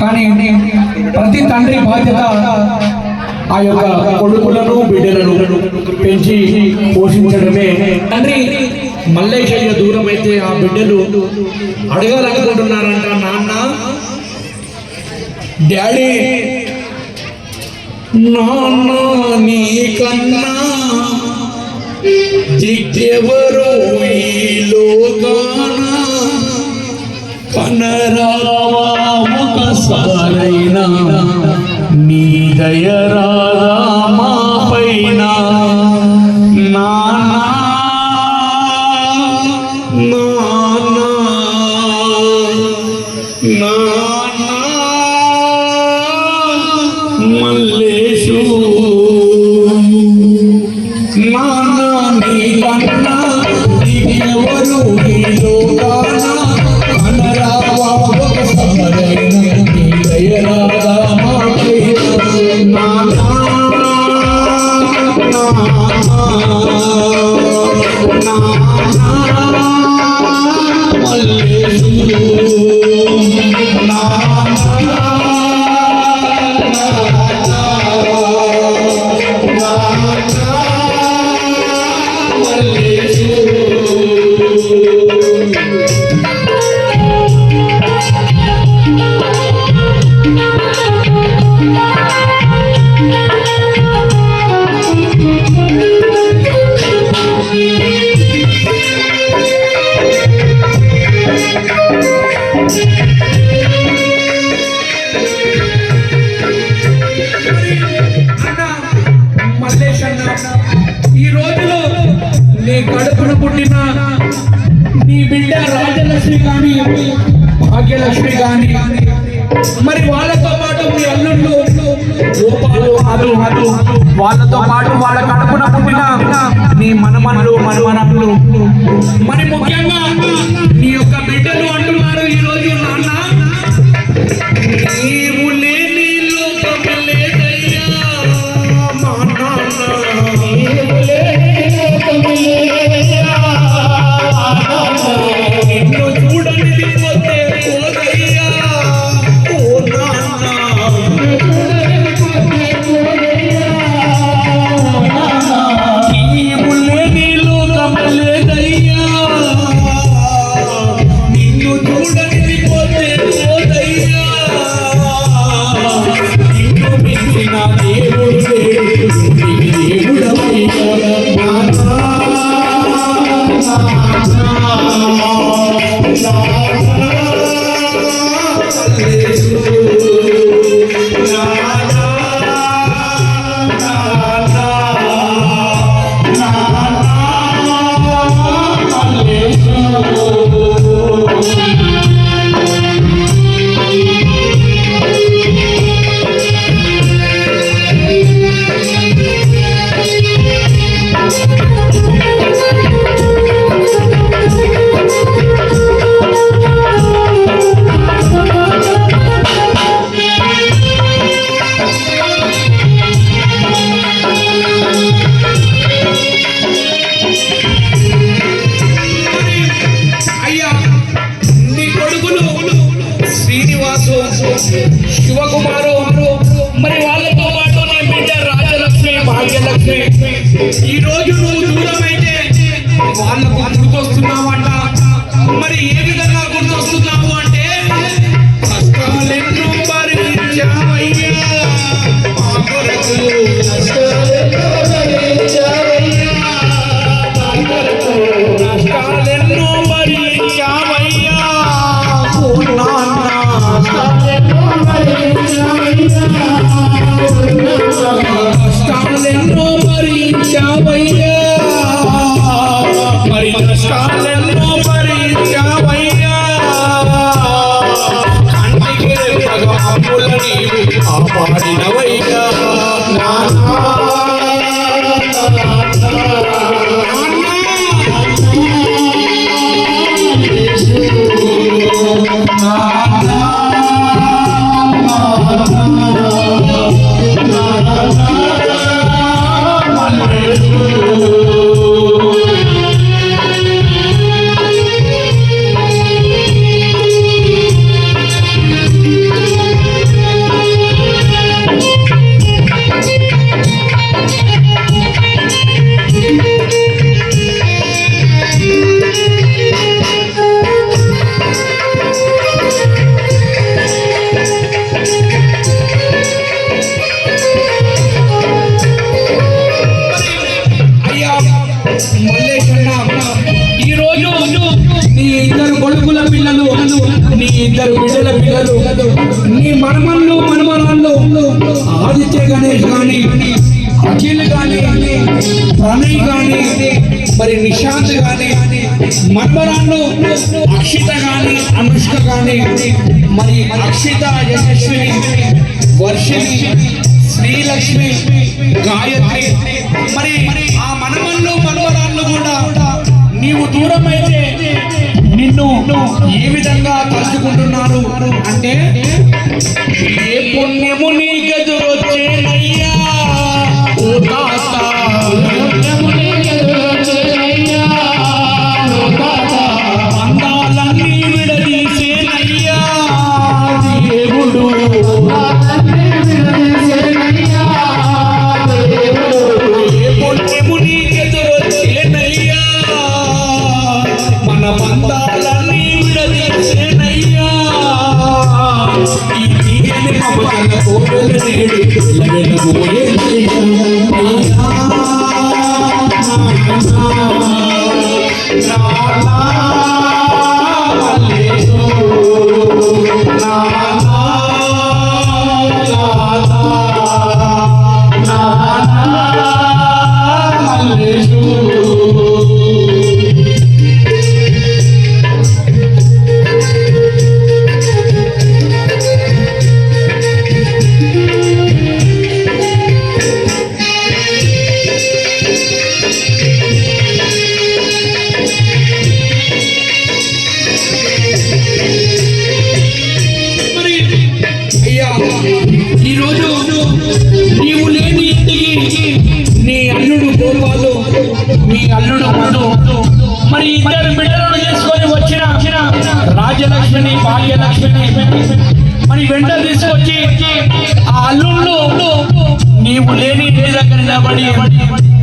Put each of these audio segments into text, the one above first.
కానీ ప్రతి తండ్రి బాధ్యత ఆ యొక్క కొడుకులను బిడ్డలను పెంచి పోషించడమే. తండ్రి మల్లేశయ్య దూరం అయితే ఆ బిడ్డలు అడగాలనుకుంటున్నారంట నాన్న. డాడీ నాన్న నీ కన్నా దిగ్గెవరు ఈ లోకాన కనరావా నీ దయరాగా మా పైన మల్లేశు నాన్న అన్న మరి వాళ్ళతో పాటు మీ అల్లుళ్ళు వాళ్ళతో పాటు వాళ్ళ కడుపున పుట్టిన నీ మనమనులు మనమనలు మరి ముఖ్యంగా నీ యొక్క బిడ్డలు అంటున్నారు ఈ రోజు నాన్న. నీవు లేని లోకము లేదయ్యా శ్రీనివాసు. శివకుమారు. మరి వాళ్ళతో పాటు నీ బిడ్డ రాజలక్ష్మి భాగ్యలక్ష్మి. ఈ రోజు నువ్వు దూరమైతే వాళ్ళకు గుర్తొస్తున్నావంట. మరి ఏ విధంగా గుర్తొస్తున్నావు అంటే పిల్లలు నీ మనమన్లు మనమరాళ్ళు ఆదిత్య గణేష్ గాని అఖిల్ గాని ప్రణయ్ గాని మరి నిశాంత్ గాని మన్మరాళ్ళు అక్షిత గాని అనుష్క గాని మరి అక్షిత యశస్విని వర్షిణి శ్రీలక్ష్మి గాయత్రి మరి ఆ మనమన్లు మనవరాళ్ళు కూడా నీవు దూరమైతే నిన్ను ఏ విధంగా తలుచుకుంటున్నారు? అంటే ఏ పుణ్యము నీకెదురొచ్చేనయ్యా? లక్ష్మిని రాజ్యలక్ష్మిని భాగ్యలక్ష్మిని మరి వెంట తీసుకొచ్చి ఆ అల్లుళ్ళు నీవు లేని ఇంటి దగ్గర నిలబడి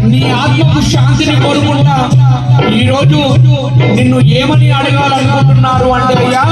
నీ ఆత్మకు శాంతిని కోరుకుంటా ఈరోజు నిన్ను ఏమని అడగాలనుకుంటున్నారు అంటే అయ్యా